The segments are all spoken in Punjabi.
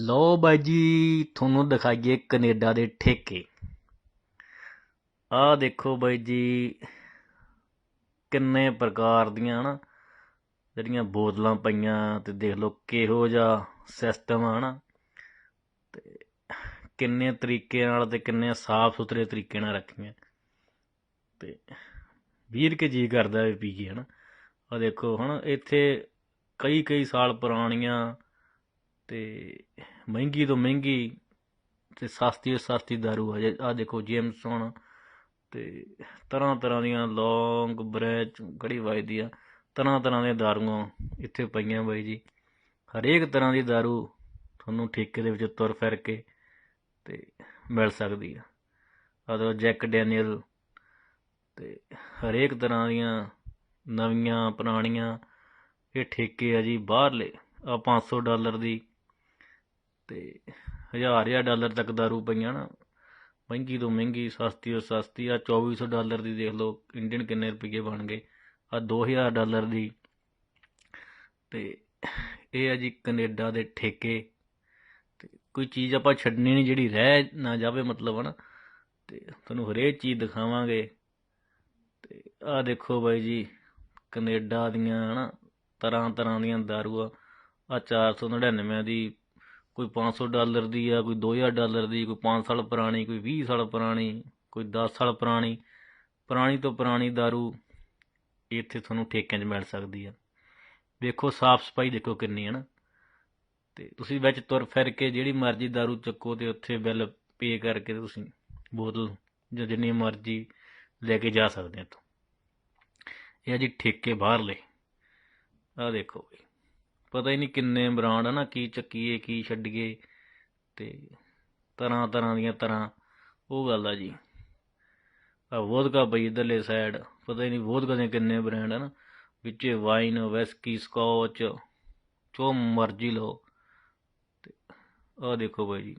ਲਓ ਬਾਈ ਜੀ, ਤੁਹਾਨੂੰ ਦਿਖਾਈਏ ਕੈਨੇਡਾ ਦੇ ਠੇਕੇ। ਆਹ ਦੇਖੋ ਬਾਈ ਜੀ, ਕਿੰਨੇ ਪ੍ਰਕਾਰ ਦੀਆਂ ਨਾ ਜਿਹੜੀਆਂ ਬੋਤਲਾਂ ਪਈਆਂ ਤੇ ਦੇਖ ਲਓ ਕਿਹੋ ਜਿਹਾ ਸਿਸਟਮ ਆ ਨਾ ਤੇ ਕਿੰਨੇ ਤਰੀਕੇ ਨਾਲ ਤੇ ਕਿੰਨੇ ਸਾਫ਼ ਸੁਥਰੇ ਤਰੀਕੇ ਨਾਲ ਰੱਖੀਆਂ। ਤੇ ਵੀਰ ਕੇ ਜੀ ਕਰਦਾ ਵੀ ਪੀਏ ਹਨਾ। ਆ ਦੇਖੋ ਹਨਾ, ਇੱਥੇ ਕਈ ਕਈ ਸਾਲ ਪੁਰਾਣੀਆਂ ਤੇ ਮਹਿੰਗੀ ਤੋਂ ਮਹਿੰਗੀ ਤੇ ਸਸਤੀ ਤੋਂ ਸਸਤੀ ਦਾਰੂ ਆ ਆ ਦੇਖੋ ਜੇਮਸਨ ਤੇ ਤਰ੍ਹਾਂ ਤਰ੍ਹਾਂ ਦੀਆਂ ਲੌਂਗ ਬ੍ਰੈਚ ਗੜੀ ਵੱਜਦੀ ਆ, ਤਰ੍ਹਾਂ ਤਰ੍ਹਾਂ ਦੀਆਂ ਦਾਰੂਆਂ ਇੱਥੇ ਪਈਆਂ ਬਾਈ ਜੀ। ਹਰੇਕ ਤਰ੍ਹਾਂ ਦੀ ਦਾਰੂ ਤੁਹਾਨੂੰ ਠੇਕੇ ਦੇ ਵਿੱਚ ਤੁਰ ਫਿਰ ਕੇ ਤੇ ਮਿਲ ਸਕਦੀ ਆ। ਆਦੋ ਜੈਕ ਡੈਨੀਅਲ ਤੇ ਹਰੇਕ ਤਰ੍ਹਾਂ ਦੀਆਂ ਨਵੀਆਂ, ਪੁਰਾਣੀਆਂ, ਇਹ ਠੇਕੇ ਆ ਜੀ ਬਾਹਰਲੇ ਆ 500 ਡਾਲਰ ਦੀ ਅਤੇ ਹਜ਼ਾਰ ਹਜ਼ਾਰ ਡਾਲਰ ਤੱਕ ਦਾਰੂ ਪਈਆਂ ਨਾ। ਮਹਿੰਗੀ ਤੋਂ ਮਹਿੰਗੀ, ਸਸਤੀ ਤੋਂ ਸਸਤੀ। ਆ 2400 ਡਾਲਰ ਦੀ ਦੇਖ ਲਓ ਇੰਡੀਅਨ ਕਿੰਨੇ ਰੁਪਏ ਬਣ ਗਏ। ਆ 2000 ਡਾਲਰ ਦੀ। ਤੇ ਇਹ ਆ ਜੀ ਕੈਨੇਡਾ ਦੇ ਠੇਕੇ। ਤੇ ਕੋਈ ਚੀਜ਼ ਆਪਾਂ ਛੱਡਣੀ ਨਹੀਂ, ਜਿਹੜੀ ਰਹਿ ਨਾ ਜਾਵੇ ਮਤਲਬ, ਹਨਾ। ਤੇ ਤੁਹਾਨੂੰ ਹਰੇਕ ਚੀਜ਼ ਦਿਖਾਵਾਂਗੇ। ਤੇ ਆ ਦੇਖੋ ਬਾਈ ਜੀ, ਕੈਨੇਡਾ ਦੀਆਂ, ਹਨਾ ਤਰ੍ਹਾਂ ਤਰ੍ਹਾਂ ਦੀਆਂ ਦਾਰੂ ਆ ਆ 499 ਦੀ ਕੋਈ 500 ਡਾਲਰ ਦੀ ਆ, ਕੋਈ 2000 ਡਾਲਰ ਦੀ, ਕੋਈ 5 ਸਾਲ ਪੁਰਾਣੀ, ਕੋਈ 20 ਸਾਲ ਪੁਰਾਣੀ, ਕੋਈ 10 ਸਾਲ ਪੁਰਾਣੀ। ਪੁਰਾਣੀ ਤੋਂ ਪੁਰਾਣੀ ਦਾਰੂ ਇੱਥੇ ਤੁਹਾਨੂੰ ਠੇਕਿਆਂ 'ਚ ਮਿਲ ਸਕਦੀ ਆ। ਵੇਖੋ, ਸਾਫ਼ ਸਫ਼ਾਈ ਦੇਖੋ ਕਿੰਨੀ ਹੈ ਨਾ। ਤੇ ਤੁਸੀਂ ਵਿੱਚ ਤੁਰ ਫਿਰ ਕੇ ਜਿਹੜੀ ਮਰਜ਼ੀ ਦਾਰੂ ਚੱਕੋ ਤੇ ਉੱਥੇ ਬਿੱਲ ਪੇ ਕਰਕੇ ਤੁਸੀਂ ਬੋਤਲ ਜਾਂ ਜਿੰਨੀ ਮਰਜ਼ੀ ਲੈ ਕੇ ਜਾ ਸਕਦੇ ਹੋ ਇਹ ਆ ਜੀ ਠੇਕੇ ਬਾਹਰਲੇ। ਆ ਦੇਖੋ ਬਈ। ਪਤਾ ਹੀ ਨਹੀਂ ਕਿੰਨੇ ਬ੍ਰਾਂਡ ਆ ਨਾ, ਕੀ ਚੱਕੀਏ, ਕੀ ਛੱਡੀਏ ਤੇ ਤਰ੍ਹਾਂ ਤਰ੍ਹਾਂ ਦੀਆਂ ਤਰ੍ਹਾਂ, ਉਹ ਗੱਲ ਆ ਜੀ। ਆ ਵੋਦਕਾ ਬਈ ਇਧਰਲੇ ਸਾਈਡ ਪਤਾ ਹੀ ਨਹੀਂ ਵੋਦਕਾ ਦੇ ਕਿੰਨੇ ਬ੍ਰਾਂਡ ਆ ਨਾ, ਵਿੱਚੇ ਵਾਈਨ ਵੈਸਕੀ ਸਕੌਚ ਜੋ ਮਰਜ਼ੀ ਲਓ। ਤੇ ਆ ਦੇਖੋ ਬਾਈ ਜੀ,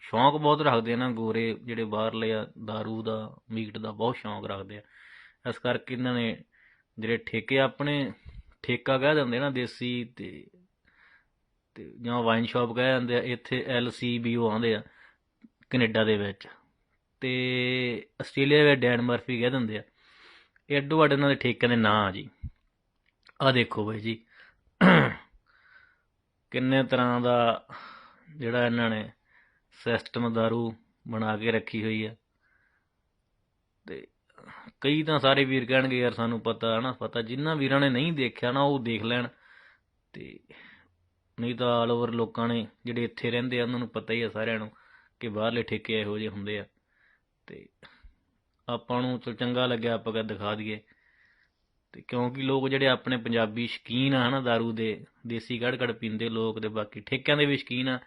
ਸ਼ੌਂਕ ਬਹੁਤ ਰੱਖਦੇ ਆ ਨਾ ਗੋਰੇ ਜਿਹੜੇ ਬਾਹਰਲੇ ਆ दारू ਦਾ, ਮੀਟ ਦਾ ਬਹੁਤ ਸ਼ੌਂਕ ਰੱਖਦੇ ਆ। ਇਸ ਕਰਕੇ ਇਹਨਾਂ ਨੇ ਜਿਹੜੇ ਠੇਕੇ ਆਪਣੇ ਠੇਕਾ ਕਹਿ ਦਿੰਦੇ ਨਾ, ਦੇਸੀ ਤੇ ਤੇ ਜਾਂ ਵਾਈਨ ਸ਼ਾਪ ਕਹਿ ਜਾਂਦੇ ਆ, ਇੱਥੇ ਐਲ ਸੀ ਬੀ ਉਹ ਆਉਂਦੇ ਆ, ਕੈਨੇਡਾ ਦੇ ਵਿੱਚ। ਤੇ ਆਸਟ੍ਰੇਲੀਆ ਵਿੱਚ ਡੈਨ ਮਰਫੀ ਕਹਿ ਦਿੰਦੇ ਆ। ਐਡੋ ਅੱਡ ਇਹਨਾਂ ਦੇ ਠੇਕਿਆਂ ਦੇ ਨਾਂ ਆ ਜੀ। ਆ ਦੇਖੋ ਬਾਈ ਜੀ। ਕਿੰਨੇ ਤਰ੍ਹਾਂ ਦਾ ਜਿਹੜਾ ਇਹਨਾਂ ਨੇ ਸਿਸਟਮ ਦਾਰੂ ਬਣਾ ਕੇ ਰੱਖੀ ਹੋਈ ਆ। ਤੇ ਕਈ ਤਾਂ ਸਾਰੇ ਵੀਰ ਕਹਿਣਗੇ, ਯਾਰ ਸਾਨੂੰ ਪਤਾ ਹੈ ਨਾ ਪਤਾ। ਜਿੰਨਾ ਵੀਰਾਂ ਨੇ ਨਹੀਂ ਦੇਖਿਆ ਨਾ, ਉਹ ਦੇਖ ਲੈਣ। ਤੇ ਨਹੀਂ ਤਾਂ ਆਲ ਓਵਰ ਲੋਕਾਂ ਨੇ ਜਿਹੜੇ ਇੱਥੇ ਰਹਿੰਦੇ ਆ, ਉਹਨਾਂ ਨੂੰ ਪਤਾ ਹੀ ਆ ਸਾਰਿਆਂ ਨੂੰ ਕਿ ਬਾਹਰਲੇ ਠੇਕੇ ਇਹੋ ਜਿਹੇ ਹੁੰਦੇ ਆ। ਤੇ ਆਪਾਂ ਨੂੰ ਚਲ ਚੰਗਾ ਲੱਗਿਆ ਆਪਾਂ ਕਹ ਦਿਖਾ ਦਈਏ। ਤੇ ਕਿਉਂਕਿ ਲੋਕ ਜਿਹੜੇ ਆਪਣੇ ਪੰਜਾਬੀ ਸ਼ਕੀਨ ਆ ਹਨਾ दारू ਦੇ, ਦੇਸੀ ਗੜ ਗੜ ਪੀਂਦੇ ਲੋਕ ਤੇ ਬਾਕੀ ਠੇਕਿਆਂ ਦੇ ਵੀ ਸ਼ਕੀਨ ਆ,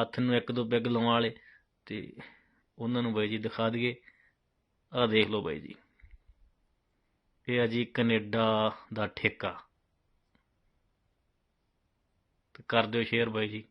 ਹੱਥ ਨੂੰ ਇੱਕ ਦੋ ਪੈਗ ਲਾਉਣ ਵਾਲੇ, ਤੇ ਉਹਨਾਂ ਨੂੰ ਬਾਈ ਜੀ ਦਿਖਾ ਦਈਏ। ਆਹ ਦੇਖ ਲਓ ਬਾਈ ਜੀ। ਇਹ ਆ ਜੀ ਕੈਨੇਡਾ ਦਾ ਠੇਕਾ। ਤੇ ਕਰ ਦਿਓ ਸ਼ੇਅਰ ਬਾਈ ਜੀ।